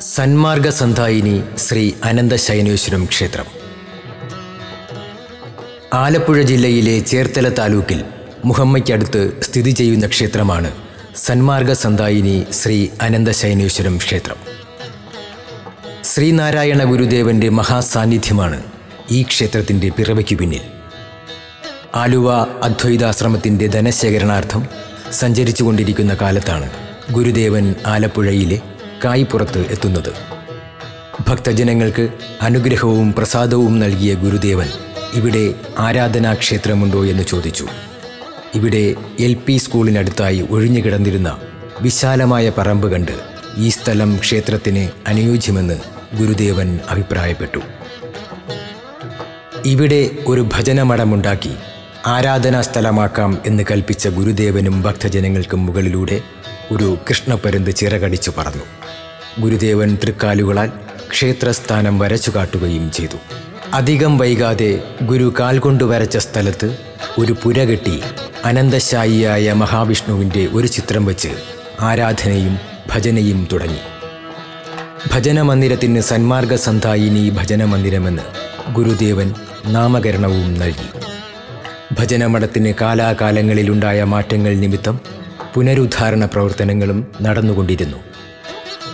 സന്മാർഗ സന്ധായിനി ശ്രീ അനന്തശയനേശ്വരം ക്ഷേത്രം. ആലപ്പുഴ ജില്ലയിലെ ചേർത്തല താലൂക്കിൽ മുഹമ്മയ്ക്കടുത്ത് സ്ഥിതി ചെയ്യുന്ന ക്ഷേത്രമാണ് സന്മാർഗ സന്ധായിനി ശ്രീ അനന്തശയനേശ്വരം ക്ഷേത്രം. ശ്രീനാരായണ ഗുരുദേവന്റെ മഹാസാന്നിധ്യമാണ് ഈ ക്ഷേത്രത്തിന്റെ പിറവയ്ക്കു പിന്നിൽ. ആലുവ അദ്വൈതാശ്രമത്തിന്റെ ധനശേഖരണാർത്ഥം സഞ്ചരിച്ചു കൊണ്ടിരിക്കുന്ന കാലത്താണ് ഗുരുദേവൻ ആലപ്പുഴയിലെ കായ്പുറത്ത് എത്തുന്നത്. ഭക്തജനങ്ങൾക്ക് അനുഗ്രഹവും പ്രസാദവും നൽകിയ ഗുരുദേവൻ ഇവിടെ ആരാധനാക്ഷേത്രമുണ്ടോ എന്ന് ചോദിച്ചു. ഇവിടെ എൽ പി സ്കൂളിനടുത്തായി ഒഴിഞ്ഞുകിടന്നിരുന്ന വിശാലമായ പറമ്പ് കണ്ട് ഈ സ്ഥലം ക്ഷേത്രത്തിന് അനുയോജ്യമെന്ന് ഗുരുദേവൻ അഭിപ്രായപ്പെട്ടു. ഇവിടെ ഒരു ഭജനമഠമുണ്ടാക്കി ആരാധനാ സ്ഥലമാക്കാം എന്ന് കൽപ്പിച്ച ഗുരുദേവനും ഭക്തജനങ്ങൾക്കും മുകളിലൂടെ ഒരു കൃഷ്ണപ്പരുന്ത് ചിറകടിച്ചു പറന്നു. ഗുരുദേവൻ തൃക്കാലുകളാൽ ക്ഷേത്രസ്ഥാനം വരച്ചു കാട്ടുകയും ചെയ്തു. അധികം വൈകാതെ ഗുരു കാൽ വരച്ച സ്ഥലത്ത് ഒരു പുര കെട്ടി അനന്തശായിയായ മഹാവിഷ്ണുവിന്റെ ഒരു ചിത്രം വെച്ച് ആരാധനയും ഭജനയും തുടങ്ങി. ഭജനമന്ദിരത്തിന് സന്മാർഗ സന്ധായിനി ഭജനമന്ദിരമെന്ന് ഗുരുദേവൻ നാമകരണവും നൽകി. ഭജനമഠത്തിന് കാലാകാലങ്ങളിലുണ്ടായ മാറ്റങ്ങൾ നിമിത്തം പുനരുദ്ധാരണ പ്രവർത്തനങ്ങളും നടന്നുകൊണ്ടിരുന്നു.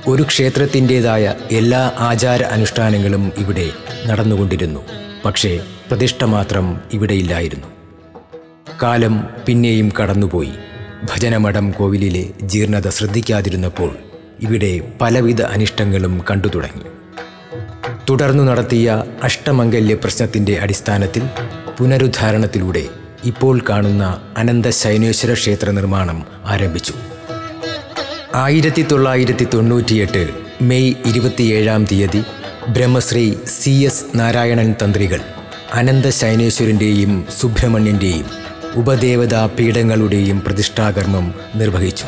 ഒരു ക്ഷേത്രത്തിന്റെതായ എല്ലാ ആചാര അനുഷ്ഠാനങ്ങളും ഇവിടെ നടന്നുകൊണ്ടിരുന്നു. പക്ഷേ പ്രതിഷ്ഠ മാത്രം ഇവിടെയില്ലായിരുന്നു കാലം പിന്നെയും കടന്നുപോയി. ഭജനമഠം കോവിലിലെ ജീർണത ശ്രദ്ധിക്കാതിരുന്നപ്പോൾ ഇവിടെ പലവിധ അനിഷ്ടങ്ങളും കണ്ടു തുടങ്ങി തുടർന്നു നടത്തിയ അഷ്ടമംഗല്യ പ്രശ്നത്തിന്റെ അടിസ്ഥാനത്തിൽ പുനരുദ്ധാരണത്തിലൂടെ ഇപ്പോൾ കാണുന്ന അനന്ത ശൈനേശ്വര ക്ഷേത്ര നിർമ്മാണം ആരംഭിച്ചു. ആയിരത്തി തൊള്ളായിരത്തി തൊണ്ണൂറ്റിയെട്ട് മെയ് ഇരുപത്തിയേഴാം തീയതി ബ്രഹ്മശ്രീ സി എസ് നാരായണൻ തന്ത്രികൾ അനന്ത ശൈനേശ്വരന്റെയും സുബ്രഹ്മണ്യന്റെയും ഉപദേവതാ പീഠങ്ങളുടെയും പ്രതിഷ്ഠാകർമ്മം നിർവഹിച്ചു.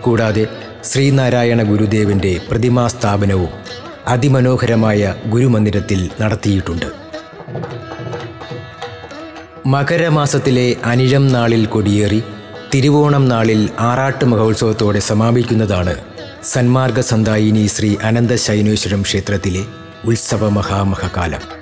കൂടാതെ ശ്രീനാരായണ ഗുരുദേവന്റെ പ്രതിമാസ്ഥാപനവും അതിമനോഹരമായ ഗുരുമന്ദിരത്തിൽ നടത്തിയിട്ടുണ്ട്. മകരമാസത്തിലെ അനിഴം നാളിൽ കൊടിയേറി തിരുവോണം നാളിൽ ആറാട്ട് മഹോത്സവത്തോടെ സമാപിക്കുന്നതാണ് സന്മാർഗ സന്തായിനി ശ്രീ അനന്ത ശൈനേശ്വരം ക്ഷേത്രത്തിലെ ഉത്സവ മഹാമഹകാലം.